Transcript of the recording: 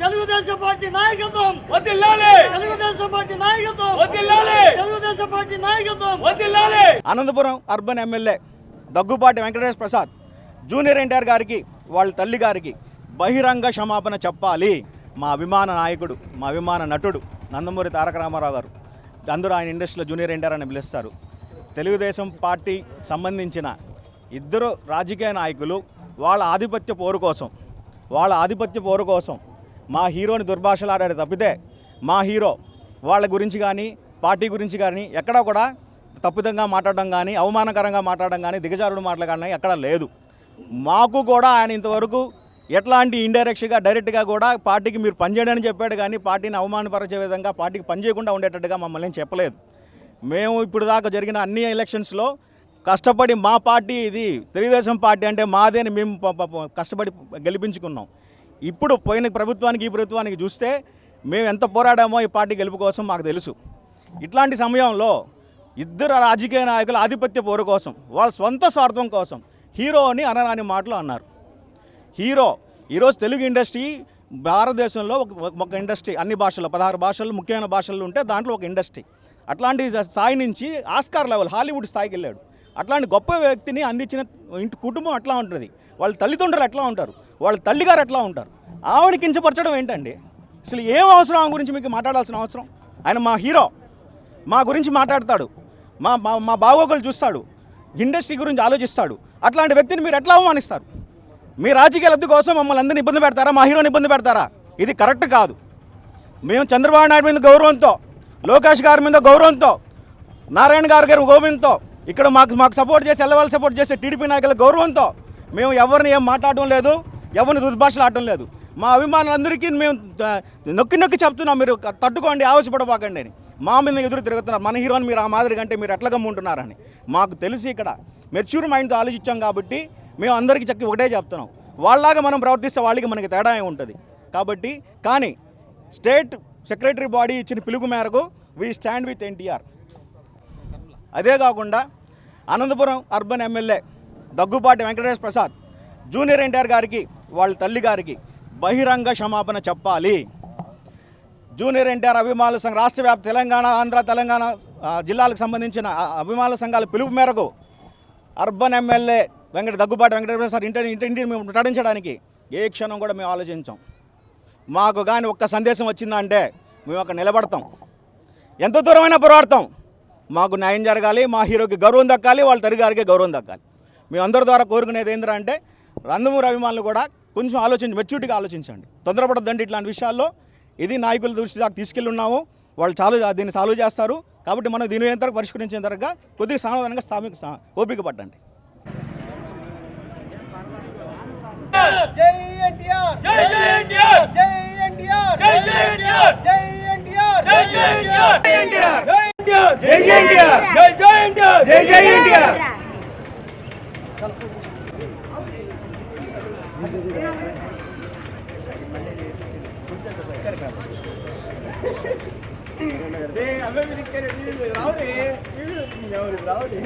Telugu Desam party నాయకత్వం. వదిలాలి Telugu Desam party నాయకత్వం. వదిలాలి Telugu Desam party నాయకత్వం. వదిలాలి Anantapur urban MLA Daggubati Venkateswara Prasad junior NTR గారికి వాళ్ళ తల్లి గారికి బహిరంగ క్షమాపణ చెప్పాలి. మా అభిమాన నాయకుడు మా అభిమాన నటుడు నందమూరి తారక రామారావు గారు. అందరూ ఆయన ఇండస్ట్రీలో జూనియర్ ఎన్టీఆర్ అని పిలుస్తారు. తెలుగుదేశం పార్టీ సంబంధించిన ఇద్దరు రాజకీయ నాయకులు వాళ్ళ ఆధిపత్య పోరు కోసం వాళ్ళ ఆధిపత్య పోరు కోసం మా హీరోని దుర్భాషలాడాడు తప్పితే మా హీరో వాళ్ళ గురించి కానీ పార్టీ గురించి కానీ ఎక్కడా కూడా తప్పిదంగా మాట్లాడడం కానీ అవమానకరంగా మాట్లాడడం కానీ దిగజారుడు మాట్లాడడం ఎక్కడ ఎక్కడా లేదు. మాకు కూడా ఆయన ఇంతవరకు ఎట్లాంటి ఇండైరెక్ట్గా డైరెక్ట్గా కూడా పార్టీకి మీరు పనిచేయడని చెప్పాడు కానీ పార్టీని అవమానపరిచే విధంగా పార్టీకి పనిచేయకుండా ఉండేటట్టుగా మమ్మల్ని చెప్పలేదు. మేము ఇప్పుడు దాకా జరిగిన అన్ని ఎలక్షన్స్లో కష్టపడి మా పార్టీ ఇది తెలుగుదేశం పార్టీ అంటే మాదే మేము కష్టపడి గెలిపించుకున్నాం. ఇప్పుడు పోయిన ప్రభుత్వానికి ఈ ప్రభుత్వానికి చూస్తే మేము ఎంత పోరాడామో ఈ పార్టీ గెలుపు కోసం మాకు తెలుసు. ఇట్లాంటి సమయంలో ఇద్దరు రాజకీయ నాయకుల ఆధిపత్య పోరు కోసం వాళ్ళ సొంత స్వార్థం కోసం హీరో అని అనరాని మాటలు అన్నారు. హీరో ఈరోజు తెలుగు ఇండస్ట్రీ భారతదేశంలో ఒక ఒక ఇండస్ట్రీ అన్ని భాషల్లో పదహారు భాషలు ముఖ్యమైన భాషలు ఉంటే దాంట్లో ఒక ఇండస్ట్రీ. అట్లాంటి స్థాయి నుంచి ఆస్కార్ లెవెల్ హాలీవుడ్ స్థాయికి వెళ్ళాడు. అట్లాంటి గొప్ప వ్యక్తిని అందించిన ఇంటి కుటుంబం అట్లా ఉంటుంది. వాళ్ళ తల్లిదండ్రులు ఎట్లా ఉంటారు. వాళ్ళ తల్లిగారు ఎట్లా ఉంటారు. ఆవిడ కించపరచడం ఏంటండి? అసలు ఏం అవసరం ఆమె గురించి మీకు మాట్లాడాల్సిన అవసరం? ఆయన మా హీరో. మా గురించి మాట్లాడతాడు. మా మా మా బాగోగులు చూస్తాడు. ఇండస్ట్రీ గురించి ఆలోచిస్తాడు. అట్లాంటి వ్యక్తిని మీరు ఎట్లా అవమానిస్తారు? మీ రాజకీయ లబ్ధి కోసం మమ్మల్ని అందరిని ఇబ్బంది పెడతారా? మా హీరోని ఇబ్బంది పెడతారా? ఇది కరెక్ట్ కాదు. మేము చంద్రబాబు నాయుడు మీద గౌరవంతో లోకేష్ గారి మీద గౌరవంతో నారాయణ గారి గారి గోవింద్తో ఇక్కడ మాకు మాకు సపోర్ట్ చేసి ఎల్లవాళ్ళు సపోర్ట్ చేసే టీడీపీ నాయకుల గౌరవంతో మేము ఎవరిని ఏం మాట్లాడడం లేదు ఎవరిని దుర్భాషలు ఆడటం లేదు. మా అభిమానులందరికీ మేము నొక్కి నొక్కి చెప్తున్నాం మీరు తట్టుకోండి ఆవశ్యపడబాకండి అని. మా మీద ఎదురు తిరుగుతున్నారు మన హీరోని మీరు ఆ మాదిరి కంటే మీరు ఎట్లా గమ్ముంటున్నారని. మాకు తెలిసి ఇక్కడ మెచ్యూర్ మైండ్తో ఆలోచించాం కాబట్టి మేము అందరికీ చక్కి ఒకటే చెప్తున్నాం. వాళ్ళలాగా మనం ప్రవర్తిస్తే వాళ్ళకి మనకి తేడా ఉంటుంది? కాబట్టి కానీ స్టేట్ సెక్రటరీ బాడీ ఇచ్చిన పిలుపు మేరకు వీ స్టాండ్ విత్ ఎన్టీఆర్ అదే కాకుండా Anantapur urban MLA Daggubati Venkatesh Prasad junior NTR గారికి వాళ్ళ తల్లి గారికి బహిరంగ క్షమాపణ చెప్పాలి. జూనియర్ ఎన్టీఆర్ అభిమానుల సంఘం రాష్ట్ర వ్యాప్త తెలంగాణ ఆంధ్ర తెలంగాణ జిల్లాలకు సంబంధించిన అభిమానుల సంఘాల పిలుపు మేరకు urban MLA Venkata Daggubati Venkateswara sir ఇంటి ఇంటి మేము నటించడానికి ఏ క్షణం కూడా మేము ఆలోచించాం. మాకు కానీ ఒక్క సందేశం వచ్చిందంటే మేము అక్కడ నిలబడతాం. ఎంత దూరమైనా పోరాడతాం. మాకు న్యాయం జరగాలి మా హీరోకి గౌరవం దక్కాలి వాళ్ళ తల్లి గారికి గౌరవం దక్కాలి. మేము అందరి ద్వారా కోరుకునేది ఏంటంటే రందమూరి అభిమానులు కూడా కొంచెం ఆలోచించి మెచ్యూరిటీగా ఆలోచించండి. తొందరపడద్దండి ఇట్లాంటి విషయాల్లో. ఇది నాయకుల దృష్టి దాకా తీసుకెళ్ళి ఉన్నాము వాళ్ళు చాలు దీన్ని సాల్వ్ చేస్తారు. కాబట్టి మనం దీని ఎంత పరిష్కరించిన తర్వాత కొద్దిగా సామాన్యంగా సామిక సా- ఓపిక పట్టండి. జై ఎన్టీఆర్! జై జై ఎన్టీఆర్! జై ఎన్టీఆర్! జై జై ఎన్టీఆర్! జై ఎన్టీఆర్! జై జై ఎన్టీఆర్! इंडिया जय जय इंडिया जय जय इंडिया जय जय इंडिया ராவடி